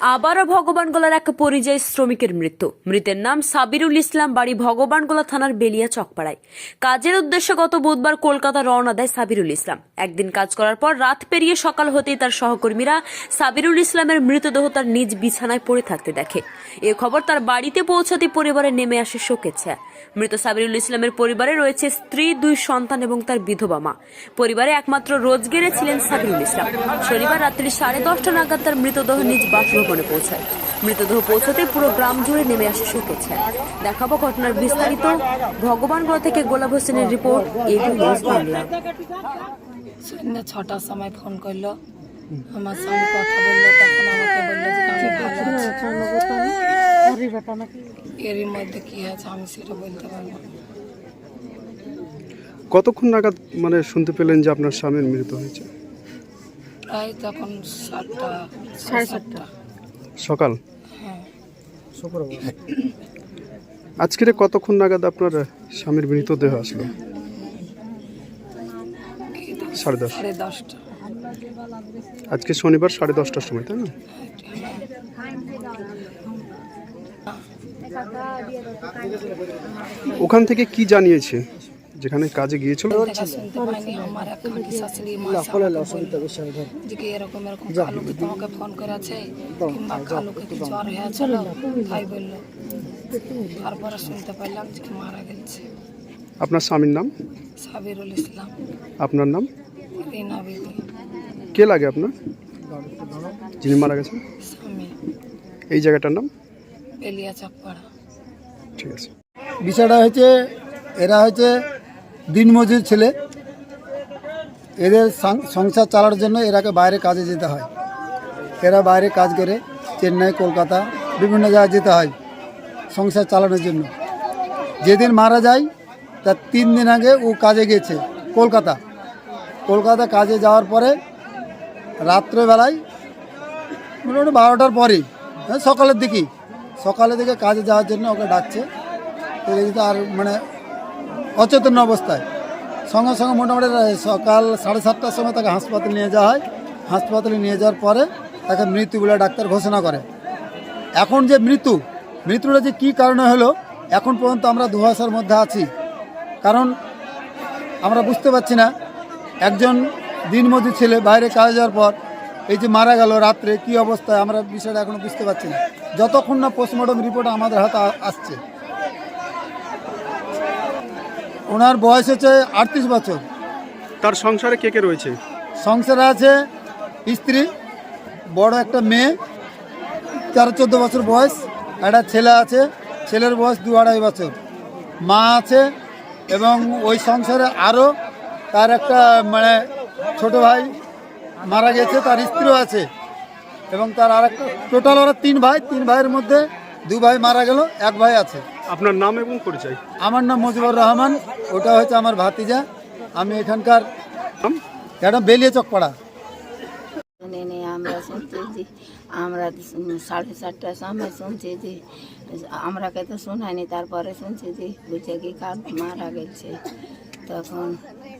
আবারও ভগবানগোলার এক পরিযায়ী শ্রমিকের মৃত্যু। মৃতের নাম সাবিরুল ইসলাম বাড়ি ভগবানগোলা থানার বেলিয়া চকপাড়ায়। কাজের উদ্দেশ্যে গত বুধবার কলকাতা রওনা দেয় সাবিরুল ইসলাম। একদিন কাজ করার পর রাত পেরিয়ে সকাল হতেই তার সহকর্মীরা সাবিরুল ইসলামের মৃতদেহ তার নিজ বিছানায় পড়ে থাকতে দেখে। এ খবর তার বাড়িতে পৌঁছাতে পরিবারে নেমে আসে শোকের ছায়া। মৃত সাবিরুল ইসলামের পরিবারে রয়েছে স্ত্রী, দুই সন্তান এবং তার বিধবা মা। পরিবারে একমাত্র রোজগেরে ছিলেন সাবিরুল ইসলাম। শনিবার রাত্রি সাড়ে দশটা নাগাদ তার মৃতদেহ নিজ বাসভবনে পৌঁছায় মৃতদেহ পৌঁছতে পুরো গ্রাম জুড়ে নেমে আসে শোকের ছায়া। দেখাবো ঘটনার বিস্তারিত। ভগবানগড় থেকে গোলাপ হোসেনের রিপোর্ট এবি নিউজ বাংলা। সন্ধ্যা ছটার সময় ফোন করল। আমার সঙ্গে কথা বলল তখন আমাকে বলল যে আমি ভালো আছি। এরই মধ্যে কি আছে আমি সেটা বলতে পারব। কতক্ষণ নাগাদ মানে শুনতে পেলেন যে আপনার স্বামীর মৃত্যু হয়েছে? প্রায় তখন সাতটা সাড়ে সাতটা। সকাল? হ্যাঁ। আজকের কতক্ষণ নাগাদ আপনার স্বামীর মৃতদেহ আসলো? সাড়ে দশ। সাড়ে দশটা। আজকে শনিবার সাড়ে দশটার সময় তাই না? ওখান থেকে কি জানিয়েছে? যেখানে কাজে গিয়েছিল? শুনতে পাইনি আমার এক খাঁটি শাশুড়ি মা যে কি এরকম এরকম কালুকে তোমাকে ফোন করেছে কিংবা কালুকে কি জ্বর হয়েছিল তাই বলল। তারপরে শুনতে পাইলাম যে কি মারা গেছে। আপনার স্বামীর নাম? সাবিরুল ইসলাম। আপনার নাম? রিনা বিবি কে লাগে আপনার? যিনি মারা গেছেন? স্বামী। এই জায়গাটার নাম? ঠিক আছে। বিষয়টা হচ্ছে এরা হচ্ছে দিনমজুর ছেলে। এদের সংসার চালানোর জন্য এরাকে বাইরে কাজে যেতে হয়। এরা বাইরে কাজ করে চেন্নাই কলকাতা বিভিন্ন জায়গায় যেতে হয় সংসার চালানোর জন্য। যেদিন মারা যায় তার তিন দিন আগে ও কাজে গেছে কলকাতা। কলকাতা কাজে যাওয়ার পরে রাত্রেবেলায় মোটামুটি বারোটার পরেই হ্যাঁ, সকালের দিকেই। সকালের দিকে কাজে যাওয়ার জন্য ওকে ডাকছে। তো আর মানে অচেতন অবস্থায়। সঙ্গে সঙ্গে মোটামুটি সকাল সাড়ে সাতটার সময় তাকে হাসপাতালে নিয়ে যাওয়া হয়। হাসপাতালে নিয়ে যাওয়ার পরে তাকে মৃত্যু বলে ডাক্তার ঘোষণা করে। এখন যে মৃত্যু, মৃত্যুটা যে কী কারণে হলো, এখন পর্যন্ত আমরা দুহাসার মধ্যে আছি। কারণ আমরা বুঝতে পারছি না, একজন দিনমজুর ছেলে বাইরে কাজে যাওয়ার পর এই যে মারা গেল রাত্রে, কি অবস্থায়, আমরা বিষয়টা এখনও বুঝতে পারছি না। যতক্ষণ না পোস্টমর্টম রিপোর্ট আমাদের হাতে আসছে। ওনার বয়স হচ্ছে আটত্রিশ বছর। তার সংসারে কে কে রয়েছে? সংসারে আছে স্ত্রী বড় একটা মেয়ে তেরো চোদ্দ বছর বয়স একটা ছেলে আছে ছেলের বয়স দু আড়াই বছর। মা আছে এবং ওই সংসারে আরও তার একটা মানে ছোট ভাই মারা গেছে তার স্ত্রীও আছে এবং তার আর একটা টোটাল ওরা তিন ভাই তিন ভাইয়ের মধ্যে দু ভাই মারা গেল এক ভাই আছে। আপনার নাম এবং পরিচয়? আমার নাম মুজিবুর রহমান ওটা হচ্ছে আমার ভাতিজা। আমি এখানকার এটা বেলিয়ে চকপাড়া। আমরা শুনছি যে, আমরা সাড়ে চারটার সময় শুনছি যে, আমরাকে তো শোনায়নি, তারপরে শুনছি যে, বুঝে কি কাল মারা গেছে। তখন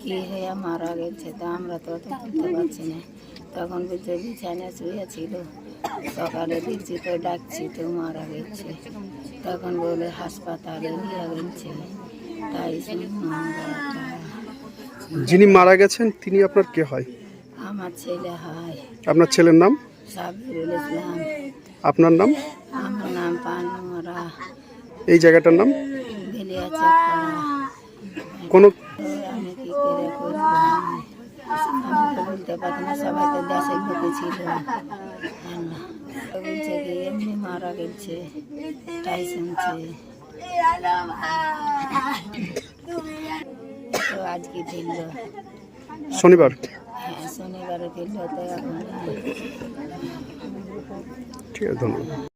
কি হয়ে মারা গেছে, তা আমরা তো বুঝতে পারছি না। তখন বুঝতে বিছানায় শুয়েছিল সকালে দেখছি তো ডাকছি তো মারা গেছে। তখন বলে, হাসপাতালে নিয়ে গেছে। তাই যিনি মারা গেছেন তিনি আপনার কে হয়? আমার ছেলে হয়। আপনার ছেলের নাম? সাবিরুল ইসলাম। আপনার নাম? আমার নাম পানুরা এই জায়গাটার নাম? কোনো আমি কি করে করব? আমি আমি তো বলতে না সবাই তো বলছে কি এমনি মারা গেছে তো আজকে ফিরলো শনিবার? হ্যাঁ শনিবারে ফিরলো তো ঠিক আছে ধন্যবাদ।